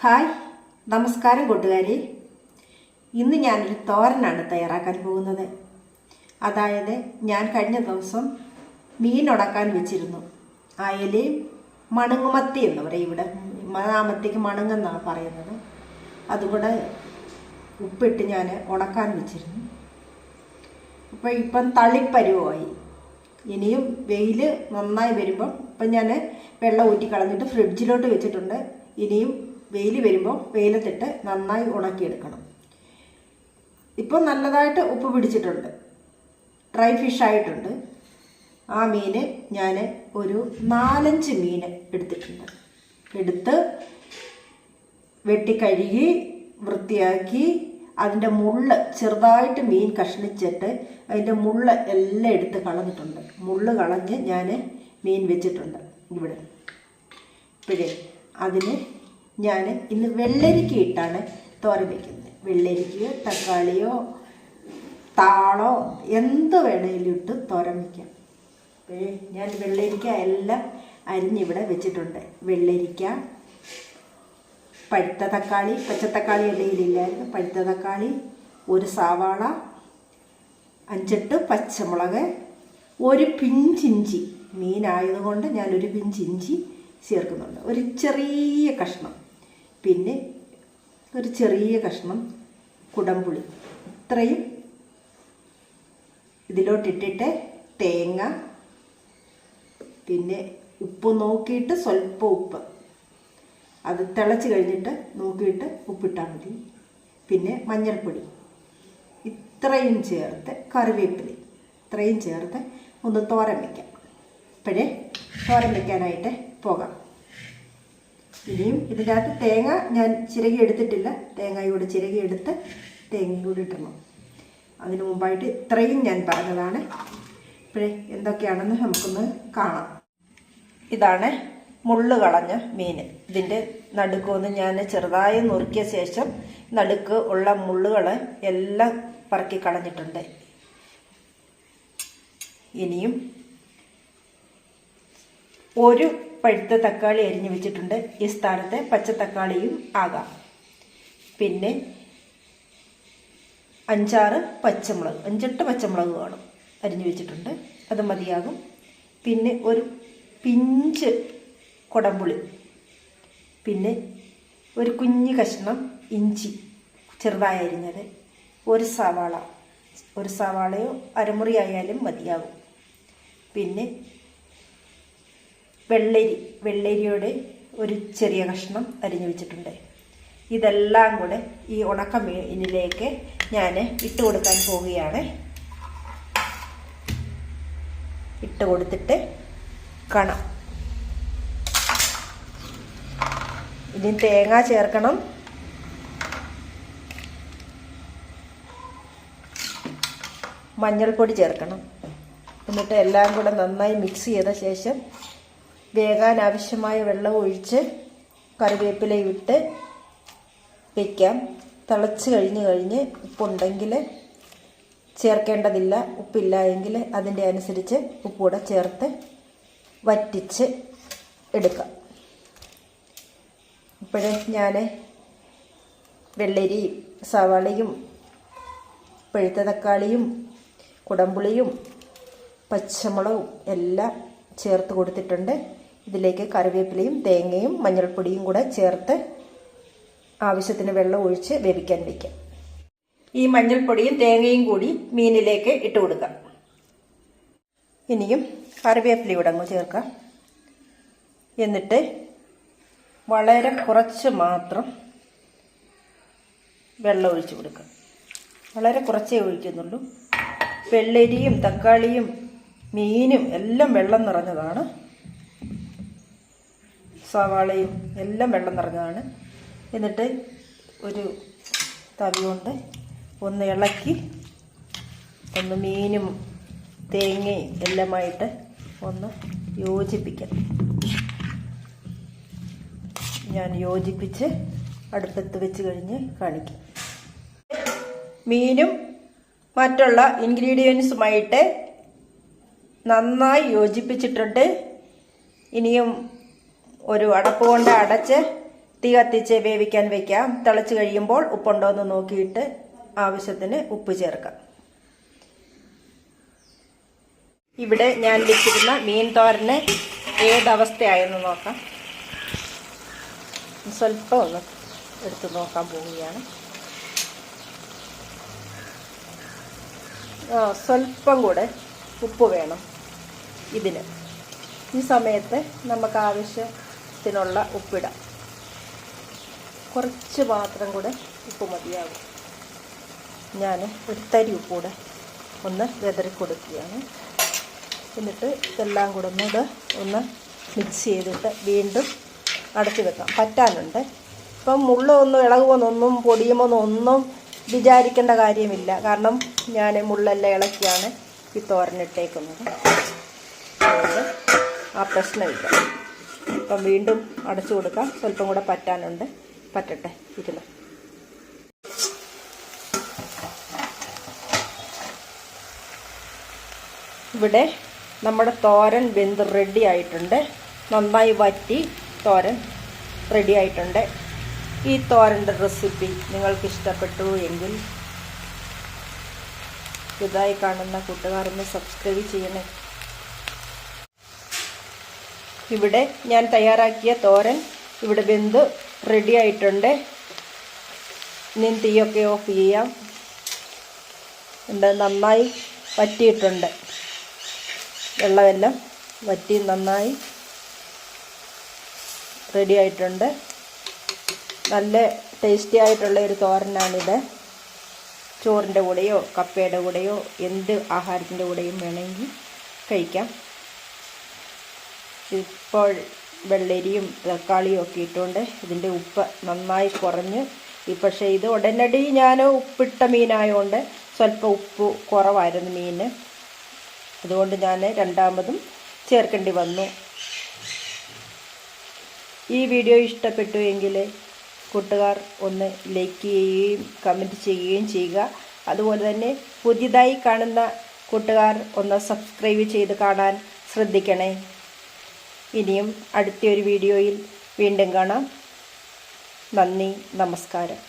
Hi നമസ്കാരം കൂട്ടുകാരി. ഇന്ന് ഞാനൊരു തോരനാണ് തയ്യാറാക്കാൻ പോകുന്നത്. അതായത് ഞാൻ കഴിഞ്ഞ ദിവസം മീൻ ഉടക്കാൻ വെച്ചിരുന്നു. അയലയും മണുങ്ങുമത്തി എന്ന് പറയും ഇവിടെ. മണാമത്തിക്ക് മണുങ്ങെന്നാണ് പറയുന്നത്. അതുകൂടെ ഉപ്പിട്ട് ഞാൻ ഉണക്കാൻ വെച്ചിരുന്നു. അപ്പോൾ ഇപ്പം തളിപ്പരുവായി. ഇനിയും വെയിൽ നന്നായി വരുമ്പം ഇപ്പം ഞാൻ വെള്ളം ഊറ്റി കളഞ്ഞിട്ട് ഫ്രിഡ്ജിലോട്ട് വെച്ചിട്ടുണ്ട്. ഇനിയും വെയിൽ വരുമ്പോൾ വെയിലത്തിട്ട് നന്നായി ഉണക്കിയെടുക്കണം. ഇപ്പോൾ നല്ലതായിട്ട് ഉപ്പ് പിടിച്ചിട്ടുണ്ട്. ഡ്രൈ ഫിഷ് ആയിട്ടുണ്ട്. ആ മീൻ ഞാൻ ഒരു നാലഞ്ച് മീൻ എടുത്തിട്ടുണ്ട്. എടുത്ത് വെട്ടി കഴുകി വൃത്തിയാക്കി അതിന്റെ മുള്ള് ചെറുതായിട്ട് മീൻ കഷ്ണിച്ചിട്ട് അതിന്റെ മുള്ള് എല്ലാം എടുത്ത് കളഞ്ഞിട്ടുണ്ട്. മുള്ള് കളഞ്ഞ് ഞാൻ മീൻ വെച്ചിട്ടുണ്ട് ഇവിടെ. ഇപ്പോഴേ അതിന് ഞാൻ ഇന്ന് വെള്ളരിക്ക ഇട്ടാണ് തോരൻ വയ്ക്കുന്നത് വെള്ളരിക്കയോ തക്കാളിയോ താളോ എന്ത് വേണേലും ഇട്ട് തോരൻ വയ്ക്കാം ഞാൻ വെള്ളരിക്ക എല്ലാം അരിഞ്ഞിവിടെ വെച്ചിട്ടുണ്ട്. വെള്ളരിക്ക പഴുത്ത തക്കാളി പച്ചത്തക്കാളി ഇടയിലില്ലായിരുന്നു പഴുത്ത തക്കാളി ഒരു സവാള അഞ്ചെട്ട് പച്ചമുളക് ഒരു പിഞ്ചിഞ്ചി. മീനായതുകൊണ്ട് ഞാനൊരു പിഞ്ചിഞ്ചി ചേർക്കുന്നുണ്ട്. ഒരു ചെറിയ കഷ്ണം. പിന്നെ ഒരു ചെറിയ കഷ്ണം കുടംപുളി. ഇത്രയും ഇതിലോട്ടിട്ടിട്ട് തേങ്ങ പിന്നെ ഉപ്പ് നോക്കിയിട്ട് സ്വല്പം ഉപ്പ്. അത് തിളച്ച് കഴിഞ്ഞിട്ട് നോക്കിയിട്ട് ഉപ്പിട്ടാൽ മതി. പിന്നെ മഞ്ഞൾപ്പൊടി. ഇത്രയും ചേർത്ത് കറിവേപ്പില. ഇത്രയും ചേർത്ത് ഒന്ന് തോരൻ വയ്ക്കാം ഇപ്പോഴേ തോരൻ വയ്ക്കാനായിട്ട് പോകാം. ഇനിയും ഇതിന്റെ അകത്ത് തേങ്ങ ഞാൻ ചിരകി എടുത്തിട്ടില്ല. തേങ്ങയോട് ചിരകി എടുത്ത് തേങ്ങ കൂടി ഇടണം. അതിനു മുമ്പായിട്ട് ഇത്രയും ഞാൻ പറഞ്ഞതാണ്. ഇപ്പോഴേ എന്തൊക്കെയാണെന്ന് നമുക്കൊന്ന് കാണാം. ഇതാണ് മുള്ള് കളഞ്ഞ മീൻ. ഇതിന്റെ നടുക്കൊന്ന് ഞാൻ ചെറുതായി നുറുക്കിയ ശേഷം നടുക്ക് ഉള്ള മുള്ളുകൾ എല്ലാം പറക്കി കളഞ്ഞിട്ടുണ്ട്. ഇനിയും ഒരു പഴുത്ത തക്കാളി അരിഞ്ഞു വെച്ചിട്ടുണ്ട്. ഈ സ്ഥാനത്ത് പച്ച തക്കാളിയും ആകാം. പിന്നെ അഞ്ചാറ് പച്ചമുളക് അഞ്ചെട്ട് പച്ചമുളക് കാണും അരിഞ്ഞു വെച്ചിട്ടുണ്ട്. അത് മതിയാകും. പിന്നെ ഒരു പിഞ്ച് കൊടമ്പുളി പിന്നെ ഒരു കുഞ്ഞു കഷ്ണം ഇഞ്ചി ചെറുതായി അരിഞ്ഞത് ഒരു സവാള ഒരു സവാളയോ അരമുറി ആയാലും മതിയാകും. പിന്നെ വെള്ളരി വെള്ളരിയുടെ ഒരു ചെറിയ കഷ്ണം അരിഞ്ഞു വെച്ചിട്ടുണ്ട്. ഇതെല്ലാം കൂടെ ഈ ഉണക്ക മീനിലേക്ക് ഞാൻ ഇട്ട് കൊടുക്കാൻ പോവുകയാണ്. ഇട്ട് കൊടുത്തിട്ട് കണം. ഇനി തേങ്ങ ചേർക്കണം. മഞ്ഞൾപ്പൊടി ചേർക്കണം. എന്നിട്ട് എല്ലാം കൂടെ നന്നായി മിക്സ് ചെയ്ത ശേഷം വേകാൻ ആവശ്യമായ വെള്ളം ഒഴിച്ച് കറിവേപ്പില ഇട്ട് വയ്ക്കാം തിളച്ച് കഴിഞ്ഞ് കഴിഞ്ഞ് ഉപ്പുണ്ടെങ്കിൽ ചേർക്കേണ്ടതില്ല. ഉപ്പില്ല എങ്കിൽ അതിന്റെ അനുസരിച്ച് ഉപ്പുകൂടെ ചേർത്ത് വറ്റിച്ച് എടുക്കാം. ഇപ്പോഴേ ഞാൻ വെള്ളരിയും സവാളയും പഴുത്ത തക്കാളിയും കുടമ്പുളിയും പച്ചമുളകും എല്ലാം ചേർത്ത് കൊടുത്തിട്ടുണ്ട്. ഇതിലേക്ക് കറിവേപ്പിലയും തേങ്ങയും മഞ്ഞൾപ്പൊടിയും കൂടെ ചേർത്ത് ആവശ്യത്തിന് വെള്ളം ഒഴിച്ച് വേവിക്കാൻ വയ്ക്കാം ഈ മഞ്ഞൾപ്പൊടിയും തേങ്ങയും കൂടി മീനിലേക്ക് ഇട്ട് കൊടുക്കാം. ഇനിയും കറിവേപ്പില ഇവിടെ അങ്ങ് ചേർക്കാം. എന്നിട്ട് വളരെ കുറച്ച് മാത്രം വെള്ളം ഒഴിച്ചു കൊടുക്കാം. വളരെ കുറച്ചേ ഒഴിക്കുന്നുള്ളൂ. വെള്ളരിയും തക്കാളിയും മീനും എല്ലാം വെള്ളം നിറഞ്ഞതാണ്. സവാളയും എല്ലാം വെള്ളം നിറഞ്ഞതാണ്. എന്നിട്ട് ഒരു തവി കൊണ്ട് ഒന്ന് ഇളക്കി ഒന്ന് മീനും തേങ്ങയും എല്ലാമായിട്ട് ഒന്ന് യോജിപ്പിക്കാം. ഞാൻ യോജിപ്പിച്ച് അടുപ്പത്ത് വെച്ച് കഴിഞ്ഞ് കാണിക്കും. മീനും മറ്റുള്ള ഇൻഗ്രീഡിയൻസുമായിട്ട് നന്നായി യോജിപ്പിച്ചിട്ടുണ്ട്. ഇനിയും ഒരു അടപ്പ് കൊണ്ട് അടച്ച് തീ കത്തിച്ച് വേവിക്കാൻ വെക്കാം. തിളച്ച് കഴിയുമ്പോൾ ഉപ്പുണ്ടോ എന്ന് നോക്കിയിട്ട് ആവശ്യത്തിന് ഉപ്പ് ചേർക്കാം. ഇവിടെ ഞാൻ വെച്ചിരുന്ന മീൻ തോരന് ഏതവസ്ഥയായെന്ന് നോക്കാം. സ്വല്പം ഒന്ന് എടുത്ത് നോക്കാൻ പോവുകയാണ്. സ്വല്പം കൂടെ ഉപ്പ് വേണം ഇതിന്. ഈ സമയത്ത് നമുക്ക് ആവശ്യത്തിനുള്ള ഉപ്പിടാം. കുറച്ച് മാത്രം കൂടെ ഉപ്പ് മതിയാകും ഞാൻ ഒരു തരി ഉപ്പൂടെ ഒന്ന് വെതറി കൊടുക്കുകയാണ്. എന്നിട്ട് ഇതെല്ലാം കൂടെ ഒന്നുകൂടെ ഒന്ന് മിക്സ് ചെയ്തിട്ട് വീണ്ടും അടച്ചു വെക്കാം. പറ്റാനുണ്ട്. ഇപ്പം മുള്ളൊന്നും ഇളകുമെന്നൊന്നും പൊടിയുമെന്നൊന്നും വിചാരിക്കേണ്ട കാര്യമില്ല. കാരണം ഞാൻ മുള്ളെല്ലാം ഇളക്കിയാണ് ഈ തോരനിട്ടേക്കുന്നത്. ആ പ്രശ്നമില്ല. അപ്പം വീണ്ടും അടച്ചു കൊടുക്കാം. സ്വല്പം കൂടെ പറ്റാനുണ്ട്. പറ്റട്ടെ ഇരുന്ന്. ഇവിടെ നമ്മുടെ തോരൻ വെന്ത് റെഡി ആയിട്ടുണ്ട്. നന്നായി വറ്റി തോരൻ റെഡി ആയിട്ടുണ്ട്. ഈ തോരന്റെ റെസിപ്പി നിങ്ങൾക്ക് ഇഷ്ടപ്പെട്ടു എങ്കിൽ ഇതായി കാണുന്ന കൂട്ടുകാരൊന്ന് സബ്സ്ക്രൈബ് ചെയ്യണേ. ഇവിടെ ഞാൻ തയ്യാറാക്കിയ തോരൻ ഇവിടെ വെന്ത് റെഡി ആയിട്ടുണ്ട്. ഇനി തീയൊക്കെ ഓഫ് ചെയ്യാം. ഉണ്ട് നന്നായി വറ്റിയിട്ടുണ്ട്. വെള്ളമെല്ലാം വറ്റി നന്നായി റെഡി ആയിട്ടുണ്ട്. നല്ല ടേസ്റ്റി ആയിട്ടുള്ള ഒരു തോരനാണിത്. ചോറിന്റെ കൂടെയോ കപ്പയുടെ കൂടെയോ എന്ത് ആഹാരത്തിന്റെ കൂടെയും വേണമെങ്കിൽ കഴിക്കാം. ഇപ്പോൾ വെള്ളരിയും തക്കാളിയും ഒക്കെ ഇട്ടുകൊണ്ട് ഇതിന്റെ ഉപ്പ് നന്നായി കുറഞ്ഞ് ഈ പക്ഷേ ഇത് ഉടനടി ഞാൻ ഉപ്പിട്ട മീനായതുകൊണ്ട് സ്വല്പം ഉപ്പ് കുറവായിരുന്നു മീന് അതുകൊണ്ട് ഞാൻ രണ്ടാമതും ചേർക്കേണ്ടി വന്നു. ഈ വീഡിയോ ഇഷ്ടപ്പെട്ടു എങ്കിൽ കൂട്ടുകാർ ഒന്ന് ലൈക്ക് ചെയ്യുകയും കമന്റ് ചെയ്യുകയും ചെയ്യുക. അതുപോലെ തന്നെ പുതിയതായി കാണുന്ന കൂട്ടുകാർ ഒന്ന് സബ്സ്ക്രൈബ് ചെയ്ത് കാണാൻ ശ്രദ്ധിക്കണേ. ഇനിയും അടുത്തൊരു വീഡിയോയിൽ വീണ്ടും കാണാം. നന്ദി നമസ്കാരം.